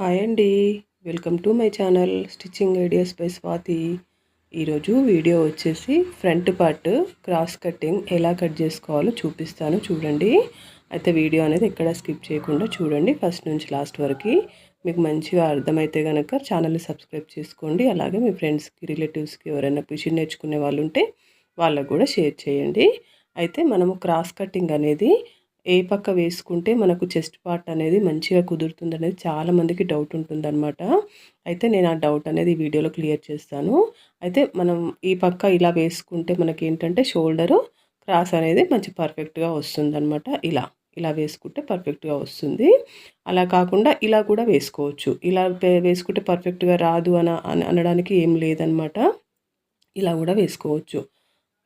Hi అండి. Welcome to my channel stitching ideas by Swathi. ఈరోజు video వచ్చేసి front part cross cutting ఎలా cut చేసుకోవాలో చూపిస్తాను. చూడండి. అయితే వీడియో అనేది ఎక్కడ స్కిప్ చేయకుండా చూడండి. ఫస్ట్ నుంచి లాస్ట్ వరకు మీకు మంచిగా అర్థమైతే కనుక ఛానల్ని సబ్స్క్రైబ్ చేసుకోండి. అలాగే మీ ఫ్రెండ్స్కి రిలేటివ్స్కి ఎవరైనా మిషన్ నేర్చుకునే వాళ్ళు ఉంటే వాళ్ళకు కూడా షేర్ చేయండి. అయితే మనము క్రాస్ కటింగ్ అనేది ఏ పక్క వేసుకుంటే మనకు చెస్ట్ పార్ట్ అనేది మంచిగా కుదురుతుంది అనేది చాలామందికి డౌట్ ఉంటుందన్నమాట. అయితే నేను ఆ డౌట్ అనేది వీడియోలో క్లియర్ చేస్తాను. అయితే మనం ఈ పక్క ఇలా వేసుకుంటే మనకి ఏంటంటే షోల్డరు క్రాస్ అనేది మంచి పర్ఫెక్ట్గా వస్తుందన్నమాట. ఇలా ఇలా వేసుకుంటే పర్ఫెక్ట్గా వస్తుంది. అలా కాకుండా ఇలా కూడా వేసుకోవచ్చు. ఇలా వేసుకుంటే పర్ఫెక్ట్గా రాదు అని అనడానికి ఏం లేదనమాట ఇలా కూడా వేసుకోవచ్చు.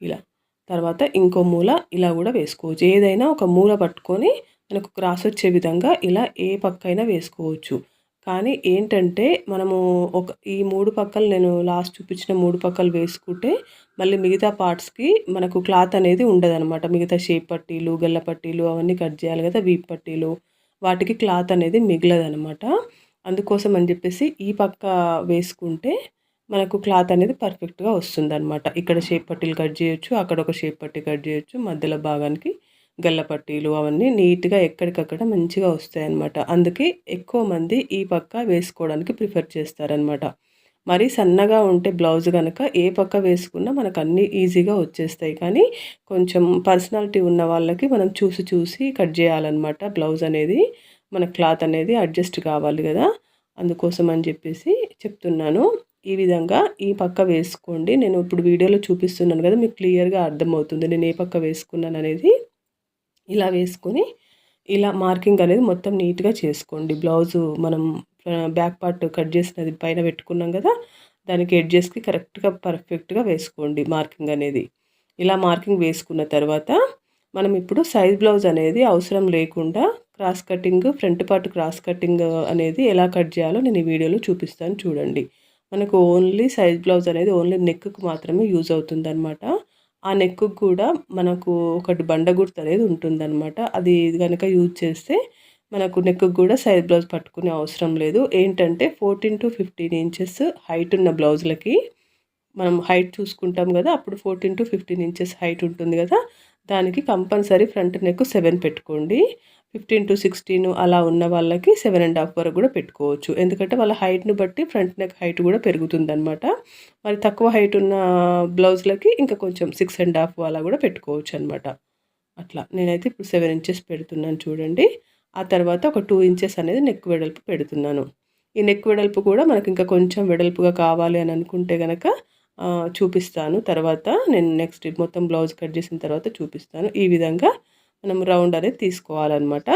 ఇలా. తర్వాత ఇంకో మూల ఇలా కూడా వేసుకోవచ్చు. ఏదైనా ఒక మూల పట్టుకొని మనకు క్రాస్ వచ్చే విధంగా ఇలా ఏ పక్కైనా వేసుకోవచ్చు. కానీ ఏంటంటే మనము ఒక ఈ మూడు పక్కలు నేను లాస్ట్ చూపించిన మూడు పక్కలు వేసుకుంటే మళ్ళీ మిగతా పార్ట్స్కి మనకు క్లాత్ అనేది ఉండదనమాట మిగతా షేప్ పట్టీలు గల్ల పట్టీలు అవన్నీ కట్ చేయాలి కదా వీప్ పట్టీలు. వాటికి క్లాత్ అనేది మిగలదనమాట అందుకోసం అని చెప్పేసి ఈ పక్క వేసుకుంటే మనకు క్లాత్ అనేది పర్ఫెక్ట్గా వస్తుంది అనమాట ఇక్కడ షేప్ పట్టీలు కట్ చేయొచ్చు అక్కడ ఒక షేప్ పట్టీ కట్ చేయొచ్చు మధ్యలో భాగానికి గల్ల పట్టీలు అవన్నీ నీట్గా ఎక్కడికక్కడ మంచిగా వస్తాయి అనమాట అందుకే ఎక్కువ మంది ఈ పక్క వేసుకోవడానికి ప్రిఫర్ చేస్తారనమాట మరీ సన్నగా ఉంటే బ్లౌజ్ కనుక ఏ పక్క వేసుకున్నా మనకు అన్నీ ఈజీగా వచ్చేస్తాయి. కానీ కొంచెం పర్సనాలిటీ ఉన్న వాళ్ళకి మనం చూసి చూసి కట్ చేయాలన్నమాట. బ్లౌజ్ అనేది మన క్లాత్ అనేది అడ్జస్ట్ కావాలి కదా అందుకోసం అని చెప్పేసి చెప్తున్నాను. ఈ విధంగా ఈ పక్క వేసుకోండి. నేను ఇప్పుడు వీడియోలో చూపిస్తున్నాను కదా మీకు క్లియర్గా అర్థమవుతుంది. నేను ఏ పక్క వేసుకున్నాను అనేది ఇలా వేసుకొని ఇలా మార్కింగ్ అనేది మొత్తం నీట్గా చేసుకోండి. బ్లౌజు మనం బ్యాక్ పార్ట్ కట్ చేసినది పైన పెట్టుకున్నాం కదా దానికి ఎడ్జెస్కి కరెక్ట్గా పర్ఫెక్ట్గా వేసుకోండి మార్కింగ్ అనేది. ఇలా మార్కింగ్ వేసుకున్న తర్వాత మనం ఇప్పుడు సైజ్ బ్లౌజ్ అనేది అవసరం లేకుండా cross cutting front part cross cutting అనేది ఎలా కట్ చేయాలో నేను ఈ వీడియోలో చూపిస్తాను చూడండి. మనకు ఓన్లీ సైజ్ బ్లౌజ్ అనేది ఓన్లీ నెక్కు మాత్రమే యూజ్ అవుతుంది అనమాట ఆ నెక్కు కూడా మనకు ఒకటి బండ గుర్తు అనేది ఉంటుందన్నమాట. అది కనుక యూజ్ చేస్తే మనకు నెక్కు కూడా సైజ్ బ్లౌజ్ పట్టుకునే అవసరం లేదు. ఏంటంటే fourteen to fifteen inches height ఉన్న బ్లౌజులకి మనం హైట్ చూసుకుంటాం కదా అప్పుడు fourteen to fifteen inches height ఉంటుంది కదా దానికి కంపల్సరీ ఫ్రంట్ నెక్ సెవెన్ పెట్టుకోండి. ఫిఫ్టీన్ టు సిక్స్టీన్ అలా ఉన్న వాళ్ళకి సెవెన్ అండ్ హాఫ్ వరకు కూడా పెట్టుకోవచ్చు. ఎందుకంటే వాళ్ళ హైట్ని బట్టి ఫ్రంట్ నెక్ హైట్ కూడా పెరుగుతుందనమాట మరి తక్కువ హైట్ ఉన్న బ్లౌజ్లకి ఇంకా కొంచెం సిక్స్ అండ్ హాఫ్ అలా కూడా పెట్టుకోవచ్చు అనమాట అట్లా నేనైతే ఇప్పుడు సెవెన్ ఇంచెస్ పెడుతున్నాను చూడండి. ఆ తర్వాత ఒక టూ ఇంచెస్ అనేది నెక్ వెడల్పు పెడుతున్నాను. ఈ నెక్ వెడల్పు కూడా మనకి ఇంకా కొంచెం వెడల్పుగా కావాలి అని అనుకుంటే కనుక చూపిస్తాను. తర్వాత నేను నెక్స్ట్ మొత్తం బ్లౌజ్ కట్ చేసిన తర్వాత చూపిస్తాను. ఈ విధంగా మనం రౌండ్ అనేది తీసుకోవాలన్నమాట.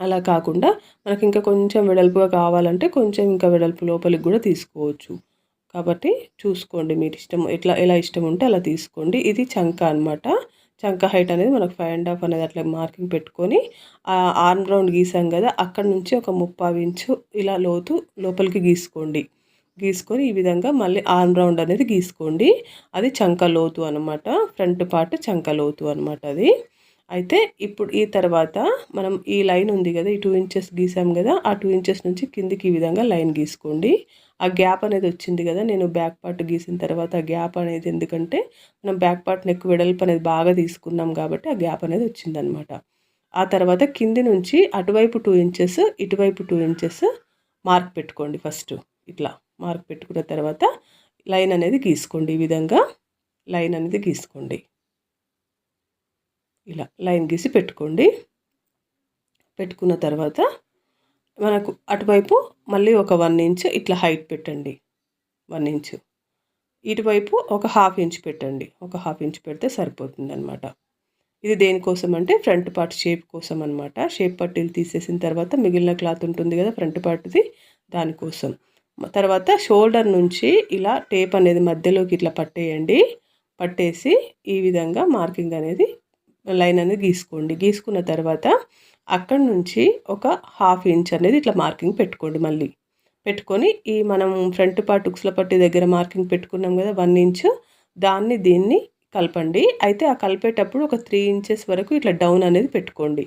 అలా కాకుండా మనకి ఇంకా కొంచెం వెడల్పుగా కావాలంటే కొంచెం ఇంకా వెడల్పు లోపలికి కూడా తీసుకోవచ్చు. కాబట్టి చూసుకోండి మీరు ఇష్టం ఎట్లా ఎలా ఇష్టం ఉంటే అలా తీసుకోండి. ఇది చంక అనమాట చంక హైట్ అనేది మనకు ఫైవ్ అండ్ హాఫ్ అనేది అట్లా మార్కింగ్ పెట్టుకొని ఆర్మ్ రౌండ్ గీసాం కదా అక్కడ నుంచి ఒక ముప్పావు ఇంచు ఇలా లోతు లోపలికి గీసుకోండి. గీసుకొని ఈ విధంగా మళ్ళీ ఆర్మ్ రౌండ్ అనేది గీసుకోండి. అది చంక లోతు అనమాట ఫ్రంట్ పార్ట్ చంక లోతు అనమాట అది. అయితే ఇప్పుడు ఈ తర్వాత మనం ఈ లైన్ ఉంది కదా ఈ టూ ఇంచెస్ గీసాం కదా ఆ టూ ఇంచెస్ నుంచి కిందికి ఈ విధంగా లైన్ గీసుకోండి. ఆ గ్యాప్ అనేది వచ్చింది కదా నేను బ్యాక్ పార్ట్ గీసిన తర్వాత ఆ గ్యాప్ అనేది ఎందుకంటే మనం బ్యాక్ పార్ట్ నెక్ వెడల్పు అనేది బాగా తీసుకున్నాం కాబట్టి ఆ గ్యాప్ అనేది వచ్చిందనమాట ఆ తర్వాత కింది నుంచి అటువైపు టూ ఇంచెస్ ఇటువైపు టూ ఇంచెస్ మార్క్ పెట్టుకోండి ఫస్ట్ ఇట్లా మార్క్ పెట్టుకున్న తర్వాత లైన్ అనేది గీసుకోండి. ఈ విధంగా లైన్ అనేది గీసుకోండి. ఇలా లైన్ గీసి పెట్టుకోండి. పెట్టుకున్న తర్వాత మనకు అటువైపు మళ్ళీ ఒక వన్ ఇంచ్ ఇట్లా హైట్ పెట్టండి. One inch. ఇటువైపు ఒక హాఫ్ ఇంచ్ పెట్టండి. ఒక హాఫ్ ఇంచ్ పెడితే సరిపోతుంది అనమాట ఇది దేనికోసం అంటే ఫ్రంట్ పార్ట్ షేప్ కోసం అనమాట షేప్ పట్టీలు తీసేసిన తర్వాత మిగిలిన క్లాత్ ఉంటుంది కదా ఫ్రంట్ పార్ట్ది దానికోసం. తర్వాత షోల్డర్ నుంచి ఇలా టేప్ అనేది మధ్యలోకి ఇట్లా పట్టేయండి. పట్టేసి ఈ విధంగా మార్కింగ్ అనేది లైన్ అనేది గీసుకోండి. గీసుకున్న తర్వాత అక్కడ నుంచి ఒక హాఫ్ ఇంచ్ అనేది ఇట్లా మార్కింగ్ పెట్టుకోండి మళ్ళీ. పెట్టుకొని ఈ మనం ఫ్రంట్ పార్ట్ ఉక్స్ల పట్టి దగ్గర మార్కింగ్ పెట్టుకున్నాం కదా వన్ ఇంచ్. దాన్ని దీన్ని కలపండి. అయితే ఆ కలిపేటప్పుడు ఒక త్రీ ఇంచెస్ వరకు ఇట్లా డౌన్ అనేది పెట్టుకోండి.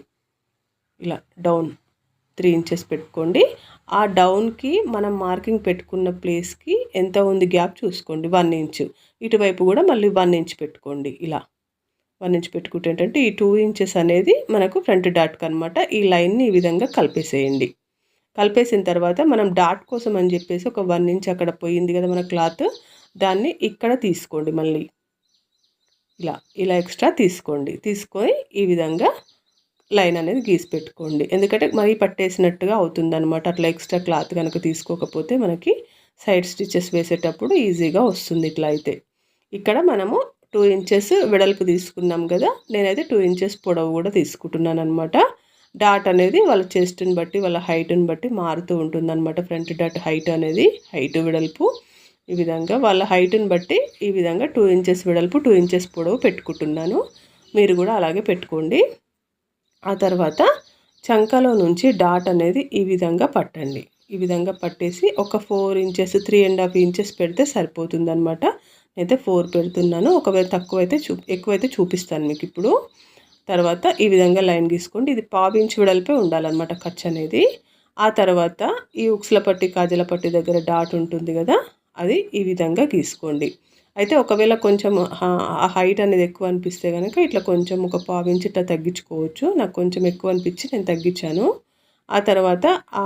ఇలా డౌన్ త్రీ ఇంచెస్ పెట్టుకోండి. ఆ డౌన్కి మనం మార్కింగ్ పెట్టుకున్న ప్లేస్కి ఎంత ఉంది గ్యాప్ చూసుకోండి. One inch. ఇటువైపు కూడా మళ్ళీ వన్ ఇంచ్ పెట్టుకోండి. ఇలా. వన్ ఇంచ్ పెట్టుకుంటే ఏంటంటే ఈ టూ ఇంచెస్ అనేది మనకు ఫ్రంట్ డాట్కి అనమాట ఈ లైన్ని ఈ విధంగా కలిపేసేయండి. కలిపేసిన తర్వాత మనం డాట్ కోసం అని చెప్పేసి ఒక వన్ ఇంచ్ అక్కడ పోయింది కదా మన క్లాత్ దాన్ని ఇక్కడ తీసుకోండి మళ్ళీ. ఇలా ఇలా ఎక్స్ట్రా తీసుకోండి. తీసుకొని ఈ విధంగా లైన్ అనేది గీసి పెట్టుకోండి. ఎందుకంటే మరీ పట్టేసినట్టుగా అవుతుంది అనమాట అట్లా ఎక్స్ట్రా క్లాత్ కనుక తీసుకోకపోతే మనకి సైడ్ స్టిచెస్ వేసేటప్పుడు ఈజీగా వస్తుంది ఇట్లా అయితే. ఇక్కడ మనము టూ ఇంచెస్ వెడల్పు తీసుకున్నాం కదా నేనైతే టూ ఇంచెస్ పొడవు కూడా తీసుకుంటున్నాను అనమాట డాట్ అనేది వాళ్ళ చెస్ట్ని బట్టి వాళ్ళ హైట్ని బట్టి మారుతూ ఉంటుందన్నమాట ఫ్రంట్ డాట్ హైట్ అనేది హైట్ వెడల్పు. ఈ విధంగా వాళ్ళ హైట్ని బట్టి ఈ విధంగా టూ ఇంచెస్ వెడల్పు టూ ఇంచెస్ పొడవు పెట్టుకుంటున్నాను. మీరు కూడా అలాగే పెట్టుకోండి. ఆ తర్వాత చంకలో నుంచి డాట్ అనేది ఈ విధంగా పట్టండి. ఈ విధంగా పట్టేసి ఒక four inches three and half inches పెడితే సరిపోతుంది అనమాట నేనైతే ఫోర్ పెడుతున్నాను. ఒకవేళ తక్కువ అయితే చూ ఎక్కువైతే చూపిస్తాను మీకు ఇప్పుడు. తర్వాత ఈ విధంగా లైన్ గీసుకోండి. ఇది పావించి వెడల్పే ఉండాలన్నమాట ఖర్చు అనేది. ఆ తర్వాత ఈ ఉక్సుల పట్టి కాజల పట్టి దగ్గర డాట్ ఉంటుంది కదా అది ఈ విధంగా గీసుకోండి. అయితే ఒకవేళ కొంచెం ఆ హైట్ అనేది ఎక్కువ అనిపిస్తే కనుక ఇట్లా కొంచెం ఒక పావించి ఇట్లా తగ్గించుకోవచ్చు. నాకు కొంచెం ఎక్కువ అనిపించి నేను తగ్గించాను. ఆ తర్వాత ఆ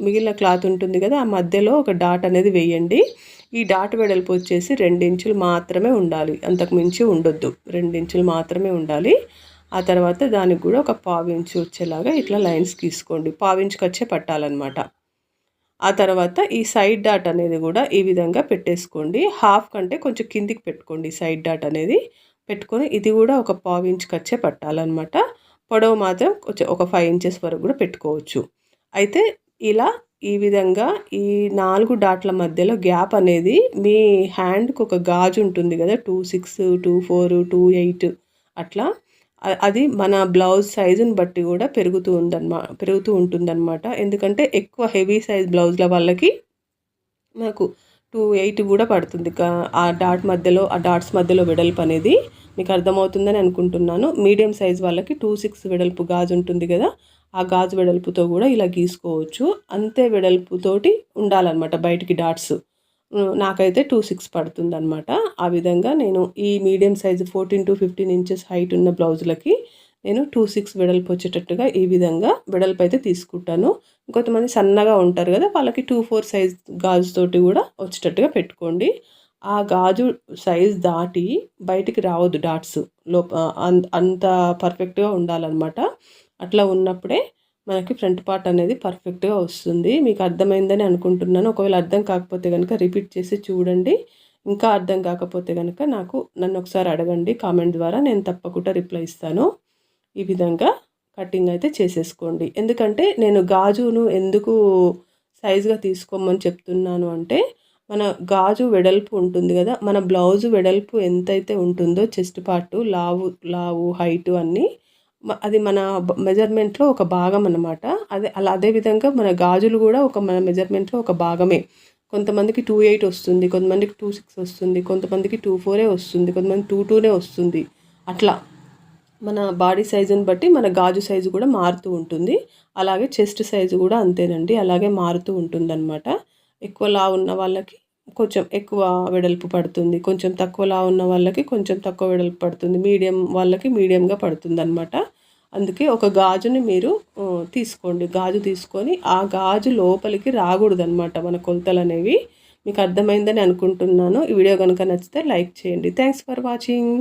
మిగిలిన క్లాత్ ఉంటుంది కదా ఆ మధ్యలో ఒక డాట్ అనేది వేయండి. ఈ డాట్ వెడల్పు వచ్చేసి రెండించులు మాత్రమే ఉండాలి. అంతకుమించి ఉండొద్దు. రెండించులు మాత్రమే ఉండాలి. ఆ తర్వాత దానికి కూడా ఒక పావించు వచ్చేలాగా ఇట్లా లైన్స్ గీసుకోండి. పావించుకు వచ్చే పట్టాలన్నమాట. ఆ తర్వాత ఈ సైడ్ డాట్ అనేది కూడా ఈ విధంగా పెట్టేసుకోండి. హాఫ్ కంటే కొంచెం కిందికి పెట్టుకోండి సైడ్ డాట్ అనేది. పెట్టుకొని ఇది కూడా ఒక పావు వచ్చే పట్టాలన్నమాట. పొడవు మాత్రం కొంచెం ఒక ఫైవ్ ఇంచెస్ వరకు కూడా పెట్టుకోవచ్చు. అయితే ఇలా ఈ విధంగా ఈ నాలుగు డాట్ల మధ్యలో గ్యాప్ అనేది మీ హ్యాండ్కి ఒక గాజు ఉంటుంది కదా two six two four two eight అట్లా. అది మన బ్లౌజ్ సైజుని బట్టి కూడా పెరుగుతూ ఉందన్నమా పెరుగుతూ ఉంటుందన్నమాట ఎందుకంటే ఎక్కువ హెవీ సైజ్ బ్లౌజ్ల వాళ్ళకి మనకు టూ ఎయిట్ కూడా పడుతుంది. ఆ డాట్ మధ్యలో ఆ డాట్స్ మధ్యలో వెడల్పు అనేది. మీకు అర్థమవుతుందని అనుకుంటున్నాను. మీడియం సైజ్ వాళ్ళకి టూ సిక్స్ వెడల్పు గాజు ఉంటుంది కదా ఆ గాజు వెడల్పుతో కూడా ఇలా గీసుకోవచ్చు. అంతే వెడల్పుతోటి ఉండాలన్నమాట బయటికి డాట్స్. నాకైతే టూ సిక్స్ పడుతుంది అనమాట ఆ విధంగా నేను ఈ medium size fourteen to fifteen inches height ఉన్న బ్లౌజులకి నేను టూ సిక్స్ వెడల్పు వచ్చేటట్టుగా ఈ విధంగా వెడల్పు అయితే తీసుకుంటాను. ఇంకొంతమంది సన్నగా ఉంటారు కదా వాళ్ళకి టూ ఫోర్ సైజ్ గాజుతోటి కూడా వచ్చేటట్టుగా పెట్టుకోండి. ఆ గాజు సైజ్ దాటి బయటికి రావద్దు డాట్స్ లోప అంత పర్ఫెక్ట్గా ఉండాలన్నమాట. అట్లా ఉన్నప్పుడే మనకి ఫ్రంట్ పార్ట్ అనేది పర్ఫెక్ట్గా వస్తుంది. మీకు అర్థమైందని అనుకుంటున్నాను. ఒకవేళ అర్థం కాకపోతే కనుక రిపీట్ చేసి చూడండి. ఇంకా అర్థం కాకపోతే కనుక నాకు నన్ను ఒకసారి అడగండి. కామెంట్ ద్వారా నేను తప్పకుండా రిప్లై ఇస్తాను. ఈ విధంగా కటింగ్ అయితే చేసేసుకోండి. ఎందుకంటే నేను గాజును ఎందుకు సైజుగా తీసుకోమని చెప్తున్నాను అంటే మన గాజు వెడల్పు ఉంటుంది కదా మన బ్లౌజు వెడల్పు ఎంతైతే ఉంటుందో చెస్ట్ పార్టు లావు లావు హైటు అన్నీ అది మన మెజర్మెంట్లో ఒక భాగం అనమాట అదే అలా అదేవిధంగా మన గాజులు కూడా ఒక మన మెజర్మెంట్లో ఒక భాగమే. కొంతమందికి టూ ఎయిట్ వస్తుంది కొంతమందికి టూ సిక్స్ వస్తుంది కొంతమందికి టూ ఫోరే వస్తుంది కొంతమంది టూ టూనే వస్తుంది. అట్లా మన బాడీ సైజుని బట్టి మన గాజు సైజు కూడా మారుతూ ఉంటుంది. అలాగే చెస్ట్ సైజు కూడా అంతేనండి అలాగే మారుతూ ఉంటుందన్నమాట. ఎక్కువ లా ఉన్న వాళ్ళకి కొంచెం ఎక్కువ వెడల్పు పడుతుంది. కొంచెం తక్కువ లా ఉన్న వాళ్ళకి కొంచెం తక్కువ వెడల్పు పడుతుంది. మీడియం వాళ్ళకి మీడియంగా పడుతుంది అనమాట అందుకే ఒక గాజుని మీరు తీసుకోండి. గాజు తీసుకొని ఆ గాజు లోపలికి రాకూడదనమాట మన కొలతలు అనేవి. మీకు అర్థమైందని అనుకుంటున్నాను. ఈ వీడియో కనుక నచ్చితే లైక్ చేయండి. Thanks for watching